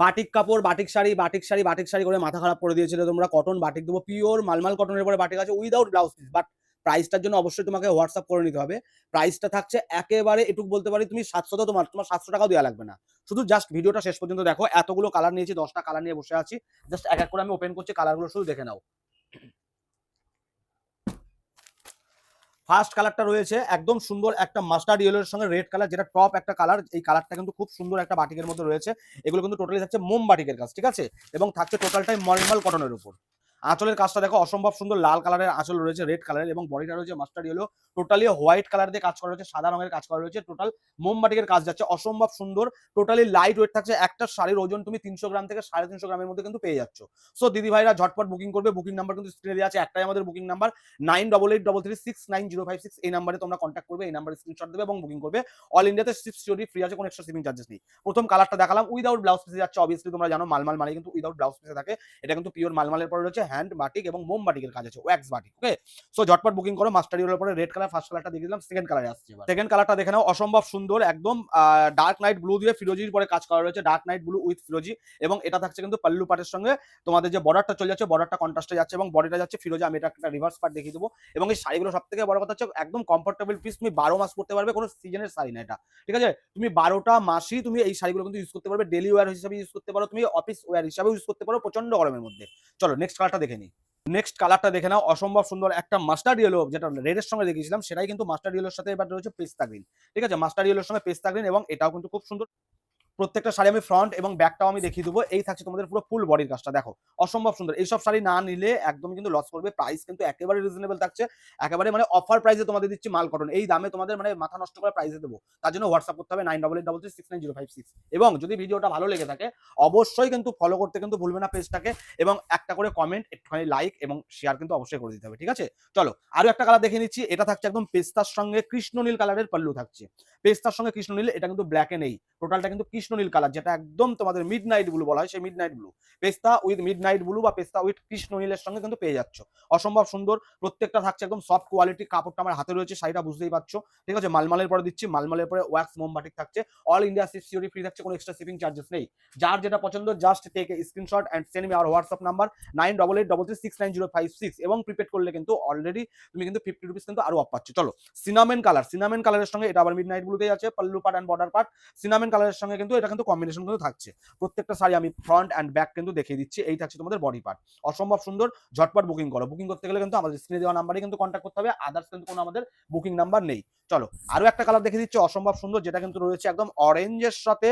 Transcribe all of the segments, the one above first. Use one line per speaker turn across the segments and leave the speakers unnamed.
Batik কাপড়, batik sari batik sari batik sari করে মাথা খারাপ করে দিয়েছিল তোমরা। কটন বাটিক দেবো পিওর মালমাল কটনের পরে বাটিক আছে উইদাউট ব্লাউজ পিস বাট প্রাইসটার জন্য অবশ্যই তোমাকে হোয়াটসঅ্যাপ করে নিতে হবে। প্রাইসটা থাকছে একেবারে, এটুকু বলতে পারি, তুমি সাতশো তো তোমার তোমার সাতশো টাকাও দেওয়া লাগবে না। শুধু জাস্ট ভিডিওটা শেষ পর্যন্ত দেখো, এতগুলো কালার নিয়েছি, দশটা কালার নিয়ে বসে আছি। জাস্ট এক এক করে আমি ওপেন করছি কালারগুলো শুধু দেখে নাও। ফার্স্ট কালারটা রয়েছে, একদম সুন্দর একটা মাস্টার্ড ইয়েলোর সঙ্গে রেড কালার, যেটা টপ একটা কালার, এই কালারটা কিন্তু খুব সুন্দর একটা বাটিকের মধ্যে রয়েছে। এগুলো কিন্তু টোটালি থাকছে মোম বাটিকের কাজ, ঠিক আছে? এবং থাকছে টোটালটাই মলমল কটনের উপর। আঁচলের কাজটা দেখো, অসম্ভব সুন্দর লাল কালারের আঁচল রয়েছে রেড কালারের এবং বডিটা রয়েছে mustard yellow totally white colour দিয়ে কাজ করা রয়েছে, সাদা রঙের কাজ করা রয়েছে টোটাল মোমবাটিকের কাজ যাচ্ছে, অসম্ভব সুন্দর টোটালি লাইট ওয়েট থাকছে, একটা শাড়ির ওজন তুমি তিনশো গ্রাম থেকে সাড়ে তিনশো গ্রামের মধ্যে কিন্তু পেয়ে যাচ্ছ। সো দিদি ভাইরা ঝটপট বুকিং করবে বুকিং নাম্বার কিন্তু স্ক্রিনে দেওয়া আছে, একটাই আমাদের booking number nine double eight double three six nine zero five six এই নাম্বারে তোমরা কন্ট্যাক্ট করবে, এই নাম্বারে স্ক্রিনশট দেবে এবং বুকিং করবে। অল ইন্ডিয়াতে সিক্স সিওরি ফ্রি আছে, কোনো এক্সট্রা শিপিং চার্জেস নেই। প্রথম কালারটা দেখালাম উইদাউট ব্লাউজ পিসে যাচ্ছে অবভিয়াসলি তোমরা জানো, মালমাল মানে কিন্তু উইদাউট ব্লাউজ পিসে থাকে, এটা কিন্তু পিওর মালমালের পরে রয়েছে হ্যান্ড বাটিক এবং মোম বাটিকের কাজ আছে ওয়াক্স বাটিক ওকে সো ঝটপট বুকিং করো মাস্টার ইউরোর পরে রেড কালার ফার্স্ট কালারটা দেখে দিলাম সেকেন্ড কালারে আসছে সেকেন্ড কালারটা দেখে নাও, অসম্ভব সুন্দর, একদম ডার্ক নাইট ব্লু দিয়ে ফিরোজির পরে কাজ করা রয়েছে ডার্ক নাইট ব্লু উইথ ফিরোজি, এবং এটা থাকছে কিন্তু পাল্লু পাটের সঙ্গে, তোমাদের যে বর্ডারটা চলে যাচ্ছে বর্ডারটা কন্ট্রাস্টে যাচ্ছে, এবং বডিটা যাচ্ছে ফিরোজি, আমি এটা একটা রিভার্স পার্ট দেখিয়ে দেবো, এবং এই শাড়িগুলো সব থেকে বড় কথা হচ্ছে, একদম কমফোর্টেবল পিস তুমি বারো মাস পরতে পারবে, কোনো সিজনের শাড়ি না এটা, ঠিক আছে? তুমি বারোটা মাসই তুমি এই শাড়িগুলো কিন্তু ইউজ করতে পারবে ডেলি ওয়ার হিসাবে ইউজ করতে পারো, তুমি অফিস ওয়ার হিসাবে ইউজ করতে পারো প্রচণ্ড গরমের মধ্যে। চলো নেক্সট কালারটা দেখে নিই নেক্সট কালারটা দেখে নাও, অসম্ভব সুন্দর একটা মাস্টার ইয়েলো যেটা রেডের সঙ্গে দেখেছিলাম সেটাই কিন্তু মাস্টার ইয়েলোর সাথে এবার রয়েছে পেস্তা গ্রিন ঠিক আছে মাস্টার ইয়েলোর সঙ্গে পেস্তা গ্রিন এবং এটাও কিন্তু খুব সুন্দর প্রত্যেকটা শাড়ি আমি ফ্রন্ট এবং ব্যাকটাও আমি দেখিয়ে দেবো। এই থাকছে তোমাদের পুরো ফুল বডির কাজটা, দেখো। অসম্ভব সুন্দর। এইসব শাড়ি না নিলে একদম কিন্তু লস করবে। প্রাইস কিন্তু একেবারে রিজনেবল থাকছে। একেবারে মানে অফার প্রাইসে তোমাদের দিচ্ছি মাল কটন এই দামে তোমাদের মানে মাথা নষ্ট করে প্রাইসে দেবো। তার জন্য হোয়াটসঅ্যাপ করতে হবে nine double eight double three six nine zero five six এবং যদি ভিডিওটা ভালো লেগে থাকে, অবশ্যই কিন্তু ফলো করতে কিন্তু ভুলবে না পেজটাকে এবং একটা করে কমেন্ট একটুখানি লাইক এবং শেয়ার কিন্তু অবশ্যই করে দিতে হবে, ঠিক আছে? চলো, আরও একটা কালার দেখে নিচ্ছি। এটা থাকছে একদম পেস্তার সঙ্গে কৃষ্ণনীল কালারের পাল্লু থাকছে। পেস্তার সঙ্গে কৃষ্ণনীল, এটা কিন্তু ব্ল্যাকে নেই। টোটালটা কিন্তু কৃষ্ণনীল কালার, যেটা একদম তোমাদের মিড নাইট ব্লু বলা হয়, সেই মিড নাইট ব্লু পেস্তা উইথ মিড নাইট ব্লু বা পেস্তা উইথ কৃষ্ণ কৃষ্ণনীলের সঙ্গে কিন্তু পেয়ে যাচ্ছ। অসম্ভব সুন্দর, প্রত্যেকটা থাকছে একদম সফট কোয়ালিটি কাপড়টা আমার হাতে রয়েছে, শাড়িটা বুঝতেই পারছ। ঠিক আছে, মালমালের পরে দিচ্ছি, মালমালের পরে ওয়াক্স মোমবাটিক থাকছে। অল ইন্ডিয়া সিপ সিওরি ফ্রি থাকছে, কোনো এক্সট্রা শিপিং চার্জেস নেই। যার যেটা পছন্দ just take a screenshot and send me our WhatsApp number nine double eight double three six nine zero five six এবং প্রিপেড করলে কিন্তু অলরেডি তুমি কিন্তু ফিফটি রুপিস কিন্তু আরও অফ পাচ্ছ। চলো সিনামেন কালার সিনামেন কালারের সঙ্গে এটা আবার মিড নাইট ব্লুতেই আছে, পাল্লু পাট অ্যান্ড বর্ডার পাট সিনামেন কালারের সঙ্গে কিন্তু এটা কিন্তু কম্বিনেশন কিন্তু থাকছে। প্রত্যেকটা শাড়ি আমি ফ্রন্ট অ্যান্ড ব্যাক কিন্তু দেখিয়ে দিচ্ছি, এই থাকছে তোমাদের বডি পার্ট অসম্ভব সুন্দর, ঝটপট বুকিং করো। বুকিং করতে গেলে কিন্তু আমাদের স্ক্রিনে দেওয়া নাম্বারে কিন্তু কন্ট্যাক্ট করতে হবে আদার্স কিন্তু কোনো আমাদের বুকিং নাম্বার নেই। চলো, আরও একটা কালার দেখে দিচ্ছি, অসম্ভব সুন্দর, যেটা কিন্তু রয়েছে একদম অরেঞ্জের সাথে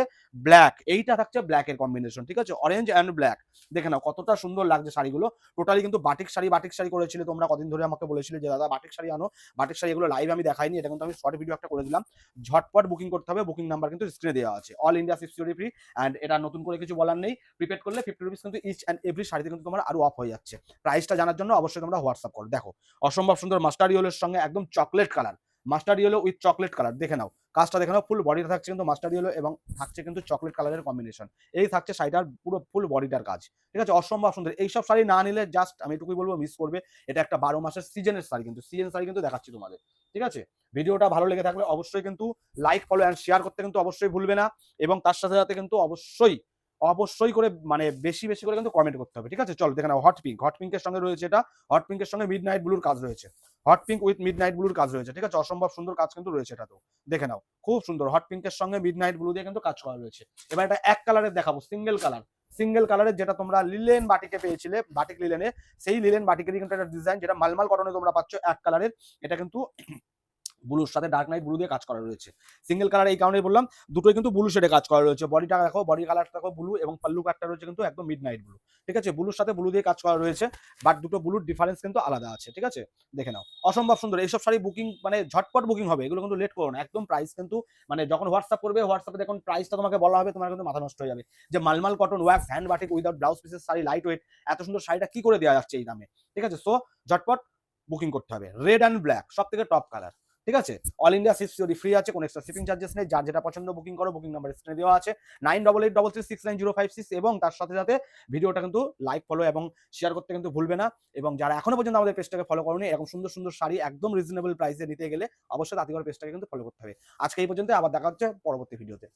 ব্ল্যাক এইটা থাকছে ব্ল্যাক এর কম্বিনেশন ঠিক আছে? অরেঞ্জ অ্যান্ড ব্ল্যাক দেখে নাও, কতটা সুন্দর লাগছে শাড়িগুলো। টোটালি কিন্তু বাটিক শাড়ি বাটিক শাড়ি করেছিলে তোমরা, কদিন ধরে আমাকে বলেছিলে যে, দাদা বাটিক শাড়ি আনো। বাটিক শাড়ি এগুলো লাইভ আমি দেখাইনি, এটা কিন্তু আমি শর্ট ভিডিও একটা করে দিলাম। ঝটপট বুকিং করতে হবে বুকিং নাম্বার কিন্তু স্ক্রিনে দেওয়া আছে। All India sixty free and এটা নতুন করে কিছু বলার নেই। প্রিপেড করলে ফিফটি রুপিস কিন্তু ইচ অ্যান্ড এভরি শাড়িতে কিন্তু তোমার আরও অফ হয়ে যাচ্ছে। প্রাইসটা জানার জন্য অবশ্যই তোমরা হোয়াটসঅ্যাপ করো। দেখো, অসম্ভব সুন্দর মাস্টার ইয়েলোর সঙ্গে একদম chocolate colour master yellow with chocolate colour দেখে নাও, কাজটা দেখে নাও ফুল বডিটা থাকছে কিন্তু মাস্টার ইয়েলো এবং থাকছে কিন্তু চকলেট কালারের কম্বিনেশন এই থাকছে শাড়িটার পুরো ফুল বডিটার কাজ। ঠিক আছে? অসম্ভব সুন্দর। এইসব শাড়ি না নিলে জাস্ট আমি এটুকুই বলব মিস করবে। এটা একটা বারো মাসের সিজনের শাড়ি কিন্তু। সিজন শাড়ি কিন্তু দেখাচ্ছি তোমাদের। ঠিক আছে? ভিডিওটা ভালো লেগে থাকলে অবশ্যই কিন্তু লাইক ফলো অ্যান্ড শেয়ার করতে কিন্তু অবশ্যই ভুলবে না এবং তার সাথে সাথে কিন্তু অবশ্যই অবশ্যই করে মানে বেশি বেশি করে কিন্তু কমেন্ট করতে হবে। ঠিক আছে? চল, দেখে নাও হট পিঙ্ক হট পিঙ্কের সঙ্গে রয়েছে এটা। হট পিঙ্কের সঙ্গে মিড নাইট ব্লুর কাজ রয়েছে। Hot pink with midnight ব্লুর কাজ রয়েছে। ঠিক আছে? অসম্ভব সুন্দর কাজ কিন্তু রয়েছে এটা তো। দেখে নাও, খুব সুন্দর। হট পিঙ্কের সঙ্গে মিড নাইট ব্লু দিয়ে কিন্তু কাজ করা রয়েছে। এবার এটা এক কালারের দেখাবো সিঙ্গেল কালার সিঙ্গেল কালারের যেটা তোমরা লিলেন বাটিকে পেয়েছিলে বাটিক লিলেনে সেই লিলেন বাটিকেরই কিন্তু একটা ডিজাইন যেটা মালমাল কটনে তোমরা পাচ্ছ এক কালারের এটা কিন্তু ব্লুর সাথে ডার্ক নাইট ব্লু দিয়ে কাজ করা রয়েছে। সিঙ্গেল কালার এই কারণেই বললাম, দুটোই কিন্তু ব্লু শেডে কাজ করা রয়েছে। বডিটা দেখো বডি কালারটা দেখো ব্লু এবং পাল্লু কাটটা রয়েছে কিন্তু একদম মিড নাইট ব্লু ঠিক আছে? ব্লুর সাথে ব্লু দিয়ে কাজ করা রয়েছে বাট দুটো ব্লুর ডিফারেন্স কিন্তু আলাদা আছে। ঠিক আছে? দেখে নাও। অসম্ভব সুন্দর। এইসব শাড়ি বুকিং মানে ঝটপট বুকিং হবে, এগুলো কিন্তু লেট করো না। একদম প্রাইস কিন্তু মানে যখন হোয়াটসঅ্যাপ করবে হোয়াটসঅ্যাপে দেখুন প্রাইসটা তোমাকে বলা হবে, তোমার কিন্তু মাথা নষ্ট হয়ে যাবে। যে মালমাল cotton wax hand batik without blouse পিসের শাড়ি লাইট ওয়েট এত সুন্দর শাড়িটা কি করে দেওয়া যাচ্ছে এই দামে? ঠিক আছে? সো ঝটপট বুকিং করতে হবে। রেড অ্যান্ড ব্ল্যাক সব থেকে টপ কালার ঠিক আছে? অল ইন্ডিয়া সিপস যদি ফ্রি আছে, কোনো এক্সট্রা শিপিং চার্জেস নেই। যার যেটা পছন্দ বুকিং করো বুকিং নাম্বার স্ক্রিনে দেওয়া আছে। Nine double eight double three six nine zero five six এবং তার সাথে সাথে ভিডিওটা কিন্তু লাইক ফলো এবং শেয়ার করতে কিন্তু ভুলবে না। এবং যারা এখনও পর্যন্ত আমাদের পেজটাকে ফলো করেনি, এরকম সুন্দর সুন্দর শাড়ি একদম রিজনেবল প্রাইসে নিতে গেলে অবশ্যই তাঁতিগড় পেজটাকে কিন্তু ফলো করতে হবে। আজকে এই পর্যন্ত আবার দেখা হচ্ছে পরবর্তী ভিডিওতে